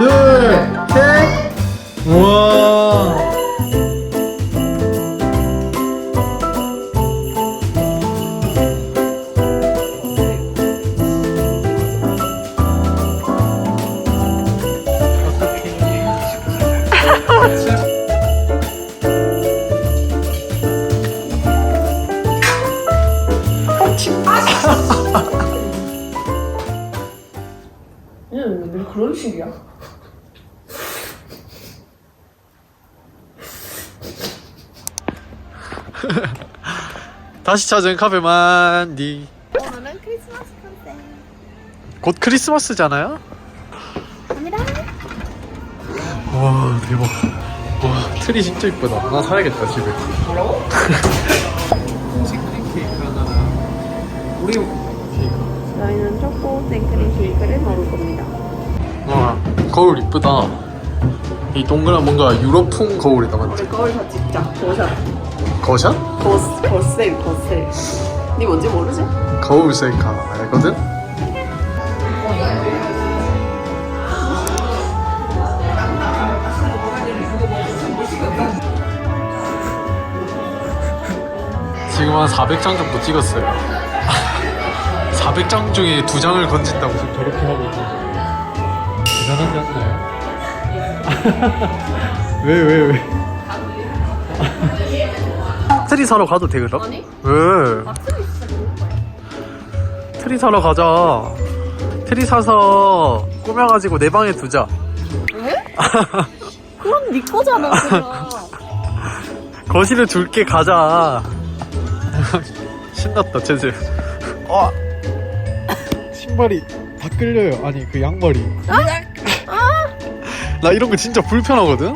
둘, 셋. 우와. 얘는 왜 그런 식이야? 다시 찾은 카페만디. 오늘은 크리스마스 컨셉 곧 크리스마스잖아요? 갑니다 와 대박. 와 트리 진짜 이쁘다. 나 사야겠다 집에. 뭐라고? 생크림 케이크 하나랑 케이크. 저희는 초코 생크림 케이크를 먹을 겁니다. 와 거울 이쁘다. 이 동그란 뭔가 유럽풍 거울이다 맞지? 우리 거울 다 찍자. 거샷. 거샷? 거스, 거셀, 거셀. 니 뭔지 모르지? 거울 셀카 알거든? 지금 한 400장 정도 찍었어요. 400장 중에 두 장을 건진다고 지금 저렇게 하고 있는데 대단하지 않나요? 왜 왜 왜, 트리 사러 가도 돼 그럼? 아니. 왜? 트리 사러 가자. 트리 사서 꾸며가지고 내 방에 두자. 왜? 그건 니 거잖아, 그냥. 거실에 둘게 가자. 신났다, 제재. 아! 신발이 다 끌려요. 아니, 그 양말이. 나 이런 거 진짜 불편하거든?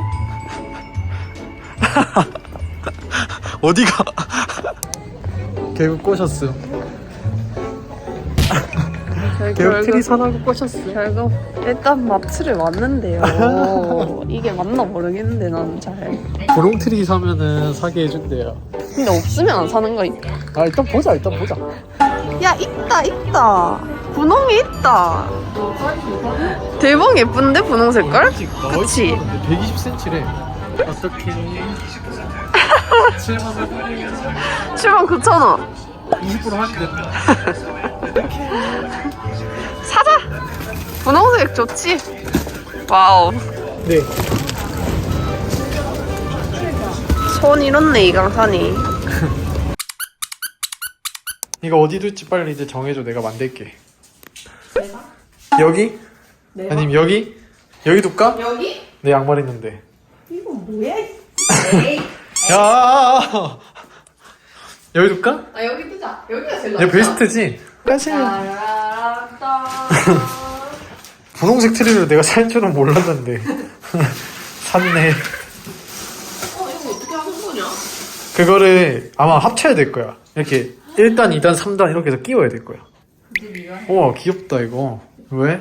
어디가? 개그 꼬셨음. 개그 트리 사라고 꼬셨음. 결국 일단 마트를 왔는데요. 이게 맞나 모르겠는데 나는 잘. 분홍 트리 사면은 사게 해준대요. 근데 없으면 안 사는 거 있다. 아, 일단 보자, 일단 보자. 야 있다 있다. 분홍이 있다. 대박 예쁜데 분홍 색깔? 그치? 120cm래. 어떻게? 7만 원 7만 9천 원. 20% 할인된다. 사자. 분홍색 좋지? 와우. 네. 손 이렇네 이강산이. 이거 어디 둘지 빨리 이제 정해줘. 내가 만들게. 여기? 아니면 여기? 여기 둘까? 여기? 내 양말 있는데. 이거 뭐야? 에이. 야! 여기 둘까? 아 여기 두자. 여기가 제일 얘 베스트지? 사실 따라따. 분홍색 트리를 내가 살 줄은 몰랐는데 샀네. 어 이거 어떻게 하는 거냐? 그거를 아마 합쳐야 될 거야. 이렇게 1단, 2단, 3단 이렇게 해서 끼워야 될 거야. 근데 네가 해. 우와 귀엽다 이거. 왜?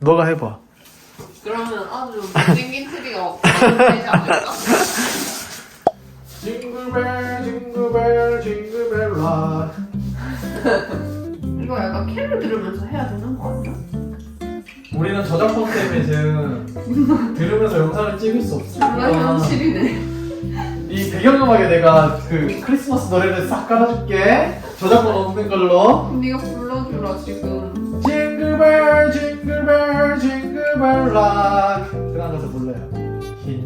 너가 해봐. 그러면 아주 못생긴 트리가 되지 않을까? 징글벨 징글벨 징글벨 락 이거 약간 캐롤 들으면서 해야 되는 거 아니야? 우리는 저작권 때문에 지금 들으면서 영상을 찍을 수 없어. 정말 현실이네. 이 배경음악에 내가 그 크리스마스 노래를 싹 깔아줄게. 저작권 없는 걸로. 네가 불러주라 지금. 징글벨 징글벨 징글벨 락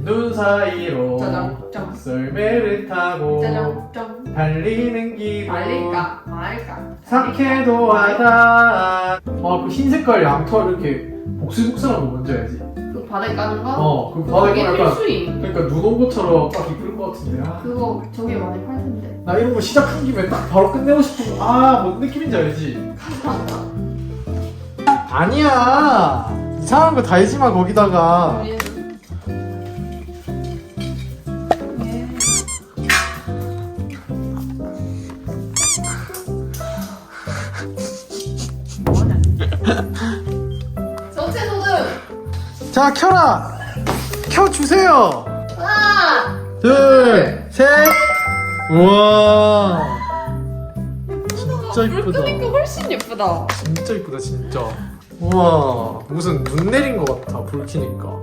눈 사이로 짜장짱. 썰매를 타고 짜장짱. 달리는 기분 말릴까 말까. 상쾌도 하다 어그 흰 색깔 양털 이렇게 복슬복슬한 거 뭔지 알지? 그 바닥에 까는 거? 어그 바닥에 그게 약간 필수임. 그러니까 눈 온 것처럼 딱 이쁠 것 같은데 아, 그거 저기 많이 팔 텐데. 나 이런 거 시작한 김에 딱 바로 끝내고 싶은 거아뭔 느낌인지 알지? 아니야 이상한 거 달지 마 거기다가 얘는. 자 켜라. 켜주세요. 하나 둘셋. 우와. 진짜 불 이쁘다. 끄니까 훨씬 예쁘다. 진짜 이쁘다 진짜. 우와. 무슨 눈 내린 것 같아 불 켜니까.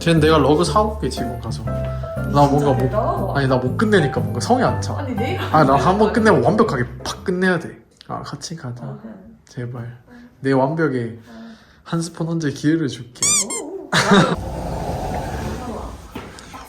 쟤는 내가 러그 사올게 지금 가서. 나 뭔가 못 아니 나 못 끝내니까 뭔가 성이 안차. 아니 내아나한번 끝내면 완벽하게 팍 끝내야 돼아 같이 가자. 제발. 내 완벽에 한 스푼 언제 기회를 줄게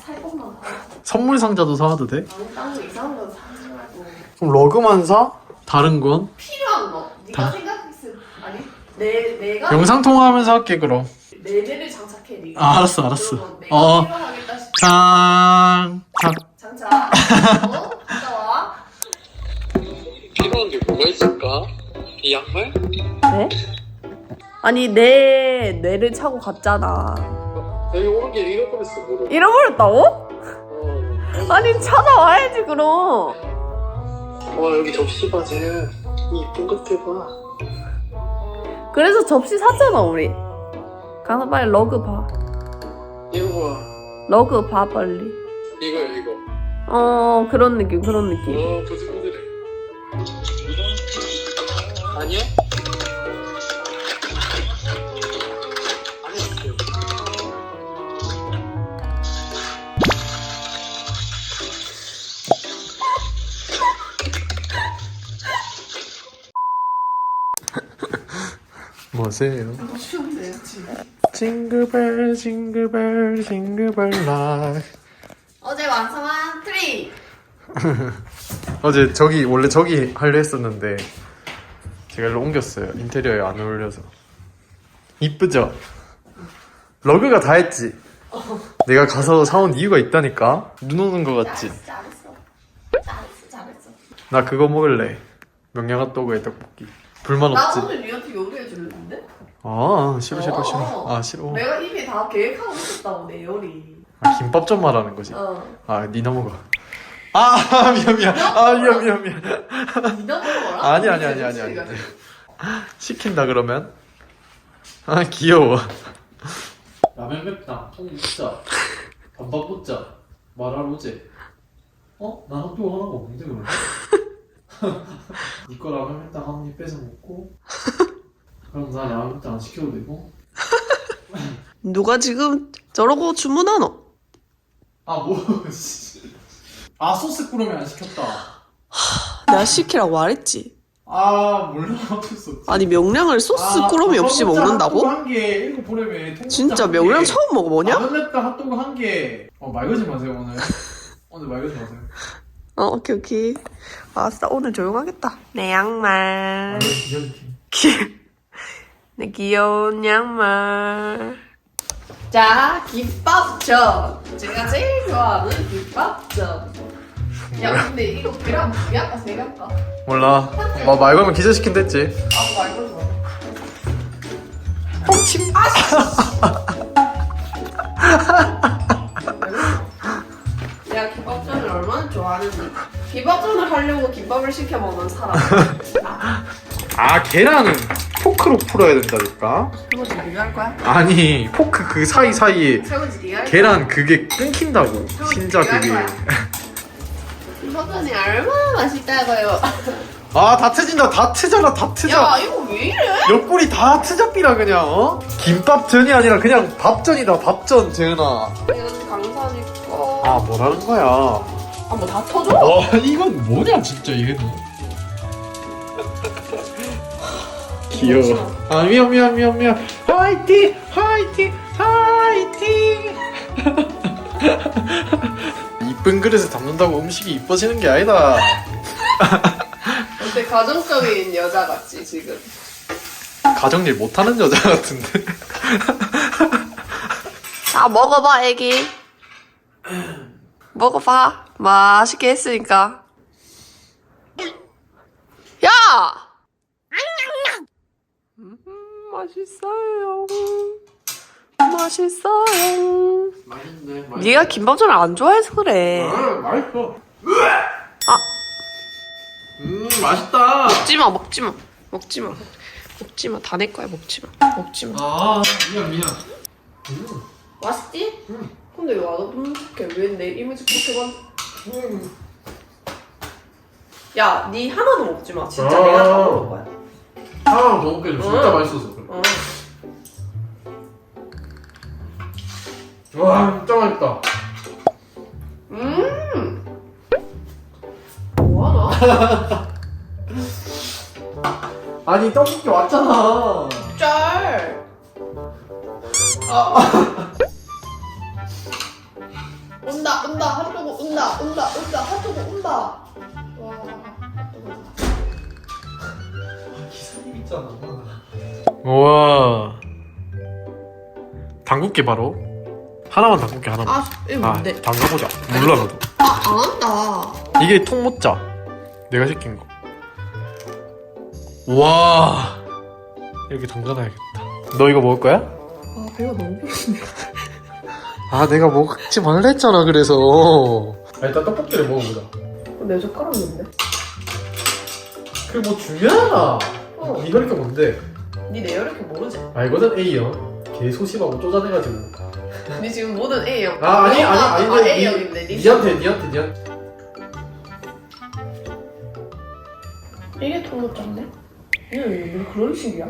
살 것만 선물 상자도 사와도 돼? 아니 딴거 이상한 거 사지 말고 그럼 러그만 사? 다른 건? 필요한 거 네가 생각했을 아니 내 내가 영상 통화하면서 할게 그럼 내 뇌를 장착해 네가 아, 알았어, 알았어. 그러면 내가 어. 필요하겠다 싶 짠 자, 장착 어? 갔다 와 필요한 게 뭐가 있을까? 이 양말? 네? 아니 내 뇌를 차고 갔잖아. 여기 오는 길 잃어버렸어 모르 잃어버렸다고? 어. 아니 찾아와야지 그럼. 와 여기 접시 바지 이쁜 것 대봐. 그래서 접시 샀잖아 우리. 가서 빨리 러그 봐. 이거 봐. 러그 봐 빨리. 이거야 이거. 어 그런 느낌 그런 느낌. 어 부들부들해? 아니야 뭐세요? 징글벨 징글벨 징글벨 락 어제 완성한 트리. 어제 저기 원래 저기 하려 했었는데 제가 일로 옮겼어요 인테리어에 안 어울려서 이쁘죠? 러그가 다 했지? 내가 가서 사온 이유가 있다니까 눈 오는 거 같지? 잘했어, 잘했어. 잘했어, 잘했어. 나 그거 먹을래 명량 핫도그에 떡볶이 불만 나 없지? 오늘 니한테 요리해 줄랬는데? 아 싫어 싫어 어, 싫어. 어. 아 싫어. 내가 이미 다 계획하고 있었다고 내 요리. 아, 김밥 좀 말하는 거지? 어. 아니 넘어가. 아 미안 미안. 아 미안 미안 미안. 니가 먹어라? 아니 아니 아니 아니 아니. 시킨다 그러면? 아 귀여워. 라면 맵다. 통 묻자. 반반 묻자. 말하러 오지? 어? 나 학교 하나가 없는데 그러네 니거 라면 맵다 한입 뺏어 먹고 그럼 나 라면 맵다 안 시켜도 되고 누가 지금 저러고 주문하노? 아뭐 아 소스 꾸러미 안 시켰다 내가 시키라고 말했지 아 몰라 없지 아니 명량을 소스 아, 꾸러미 없이 핫도그 먹는다고? 한개 이거 보내면 진짜 명량 처음 먹어보냐? 라면 맵다 핫도그 한 개. 어, 말 걸지 마세요, 오늘. 오늘 말 걸지 마세요. 어 오케이 오케이 아싸 오늘 조용하겠다 내 양말. 기... 내 귀여운 양말 자 김밥전 제가 제일 좋아하는 김밥전 야 근데 이거 계란 두개 할까 세개 할까? 몰라. 뭐, 말 걸면 기절시킨댔지. 아 말고 좋아 침내 나 좋아하는지 김밥전을 하려고 김밥을 시켜 먹는 사람 아, 계란은 포크로 풀어야 된다니까? 설거지 네가 할 거야? 아니, 포크 그 사이 사이에 설거지 네가 할 거야? 계란 그게 끊긴다고. 진짜 그게. 김밥전이 얼마나 맛있다고요 아, 다 트진다. 다 트잖아, 다 트자. 야 이거 왜 이래? 옆구리 다 트잡비라, 그냥, 어? 김밥전이 아니라 그냥 밥전이다, 밥전, 재은아. 이건 강산이 거. 아, 뭐라는 거야. 아 뭐 다 터져? 와, 이건 뭐냐, 진짜, 얘는. 귀여워. 아, 미안, 미안, 미안, 미안. 화이팅! 화이팅! 화이팅! 이쁜 그릇에 담는다고 음식이 이뻐지는 게 아니다. 어때 가정적인 여자 같지 지금? 가정일 못하는 여자 같은데. 자 먹어봐 애기. 먹어봐. 맛있게 했으니까. 야! 음, 맛있어요. 맛있어요. 맛있네, 네가 김밥전을 안 좋아해서 그래. 맛있어. 아. 음, 맛있다. 먹지 마 먹지 마 먹지 마 먹지 마 다 내 거야 먹지 마 먹지 마 아, 미안, 미안. 맛있지? 응. 근데 왜 맛없는 척해 왜내 이미지 그렇게 만 음. 야, 니 하나도 먹지 마. 진짜 아. 내가 다 먹을 거야. 더 먹게 줘. 진짜 맛있어서. 그래. 어. 와 진짜 맛있다. 음. 뭐하나? 아니 떡볶이 왔잖아. 짤. 아. 온다 온다 온다 핫도그 온다. 와 핫도그. 기사님 있잖아. 우와. 담글게 바로. 하나만 담글게 하나만. 아 이거 뭔데? 담가보자. 몰라 나도. 아안 한다. 이게 통모짜. 내가 시킨 거. 와. 이렇게 담가놔야겠다. 너 이거 먹을 거야? 아 배가 너무 부르네. 아 내가 먹지 말라 했잖아 그래서. 아, 일단 떡볶이를 먹어보자. 내 젓가락 있는데? 그게 뭐 중요하나? 어. 이거 이렇게 뭔데? 니내 이렇게 모르지? 알거든 A형. 개 소심하고 쪼잔해가지고. 니 지금 모든 A형. 아 아니 아니 아니 아 A형인데 니. 니한테 니한테 니한테. 이게 통로짜인데? 얘왜 그런 식이야?